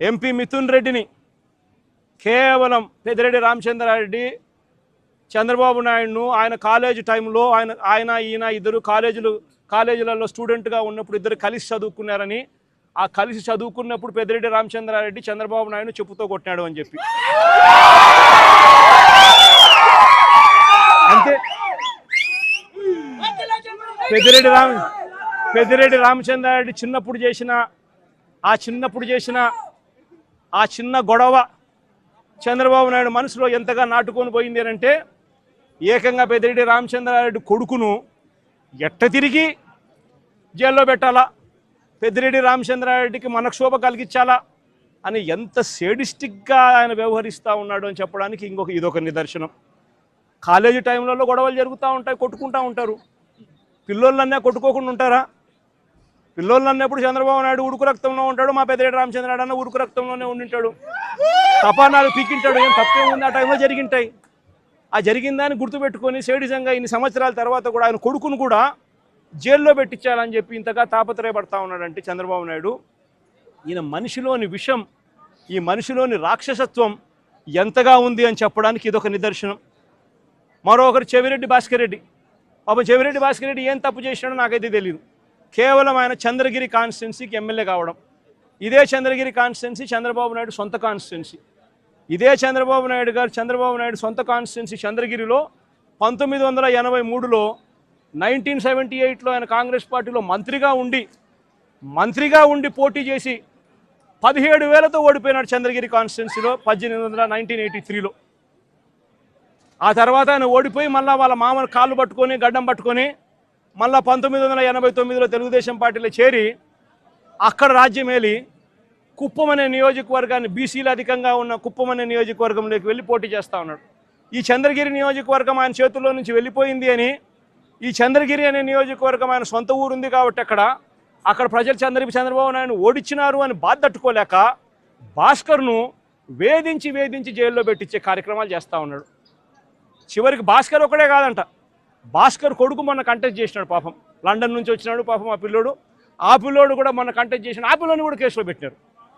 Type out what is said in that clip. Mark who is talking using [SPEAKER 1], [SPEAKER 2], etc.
[SPEAKER 1] MP Mithun రెడ్డిని కేవలం పెద్దిరెడ్డి రామచంద్రారెడ్డి చంద్రబాబు నాయుడును ఆయన కాలేజ్ టైంలో ఆయన ఆయన ఈయన ఇద్దరు కాలేజీలు కాలేజీలలో స్టూడెంట్గా ఉన్నప్పుడు ఇద్దరు కలిసి చదువుకున్నారని ఆ కలిసి చదువుకున్నప్పుడు పెద్దిరెడ్డి రామచంద్రారెడ్డి చంద్రబాబు నాయుడు చెప్పుతో కొట్టినాడు అని చెప్పి. అంతే. పెద్దిరెడ్డి రామ పెద్దిరెడ్డి రామచంద్రారెడ్డి చిన్నప్పుడు చేసిన ఆ చిన్నప్పుడు చేసిన ఆ చిన్న గొడవ చంద్రబాబు నాయుడు మనసులో ఎంతగా నాటుకొని పోయింది అంటే ఏకంగా పెద్దిరెడ్డి రామచంద్రారెడ్డి కొడుకును ఎట్ట తిరిగి జైల్లో పెట్టాలా? పెద్దిరెడ్డి రామచంద్రారెడ్డికి మనక్షోభ కలిగించాలా? అని ఎంత సేడిస్టిక్గా ఆయన వ్యవహరిస్తూ ఉన్నాడు అని చెప్పడానికి ఇంకొక ఇదొక నిదర్శనం. కాలేజీ టైంలలో గొడవలు జరుగుతూ ఉంటాయి కొట్టుకుంటూ ఉంటారు. పిల్లోళ్ళన్నా కొట్టుకోకుండా ఉంటారా? పిల్లోళ్ళు అన్నప్పుడు చంద్రబాబు నాయుడు ఉడుకు రక్తంలో ఉంటాడు మా పెద్దిరెడ్డి రామచంద్రనాయుడు అన్న ఉడుకు రక్తంలోనే ఉండింటాడు. తపానాలు పీకింటాడు ఏం తప్పేముంది ఆ టైంలో జరిగింటాయి. ఆ జరిగిందని గుర్తుపెట్టుకొని సేడిజంగా ఇన్ని సంవత్సరాల తర్వాత కూడా ఆయన కొడుకును కూడా జైల్లో పెట్టించాలని చెప్పి ఇంతగా తాపత్రయపడతా ఉన్నాడంటే చంద్రబాబు నాయుడు. ఈయన మనిషిలోని విషం ఈ మనిషిలోని రాక్షసత్వం ఎంతగా ఉంది అని చెప్పడానికి ఇదొక నిదర్శనం. మరొకరు చెవిరెడ్డి భాస్కర్ రెడ్డి. పాపం చెవిరెడ్డి భాస్కర్ రెడ్డి ఏం తప్పు చేసినాడో నాకైతే తెలియదు కేవలం ఆయన చంద్రగిరి కాన్స్టిట్యున్సీకి ఎమ్మెల్యే కావడం. ఇదే చంద్రగిరి కాన్స్టిట్యున్సీ చంద్రబాబు నాయుడు సొంత కాన్స్టిట్యున్సీ. ఇదే చంద్రబాబు నాయుడు గారు చంద్రబాబు నాయుడు సొంత కాన్స్టిట్యున్సీ చంద్రగిరిలో పంతొమ్మిది వందల ఎనభై మూడులో నైన్టీన్ సెవెంటీ ఎయిట్లో ఆయన కాంగ్రెస్ పార్టీలో మంత్రిగా ఉండి మంత్రిగా ఉండి పోటీ చేసి పదిహేడు వేలతో ఓడిపోయినాడు చంద్రగిరి కాన్స్టిట్యున్సీలో పద్దెనిమిది వందల నైన్టీన్ ఎయిటీ త్రీలో. ఆ తర్వాత ఆయన ఓడిపోయి మళ్ళీ వాళ్ళ మామను కాళ్ళు పట్టుకొని గడ్డం పట్టుకొని మళ్ళీ పంతొమ్మిది వందల ఎనభై తొమ్మిదిలో తెలుగుదేశం పార్టీలో చేరి అక్కడ రాజ్యమేలి కుప్పం అనే నియోజకవర్గాన్ని బీసీలు అధికంగా ఉన్న కుప్పం అనే నియోజకవర్గంలోకి వెళ్ళి పోటీ చేస్తూ ఉన్నాడు. ఈ చంద్రగిరి నియోజకవర్గం ఆయన చేతుల్లో నుంచి వెళ్ళిపోయింది అని ఈ చంద్రగిరి అనే నియోజకవర్గం ఆయన సొంత ఊరుంది కాబట్టి అక్కడ అక్కడ ప్రజలు చంద్ర చంద్రబాబు నాయుడు ఓడించినారు అని బాధ తట్టుకోలేక భాస్కర్ను వేధించి వేధించి జైల్లో పెట్టించే కార్యక్రమాలు చేస్తూ ఉన్నాడు. చివరికి భాస్కర్ ఒకడే కాదంట. భాస్కర్ కొడుకు మొన్న కంటెస్ట్ చేసినాడు పాపం. లండన్ నుంచి వచ్చినాడు పాపం ఆ పిల్లోడు. ఆ పిల్లోడు కూడా మొన్న కంటెస్ట్ చేసిన ఆ పిల్లోని కూడా కేసులో పెట్టినారు.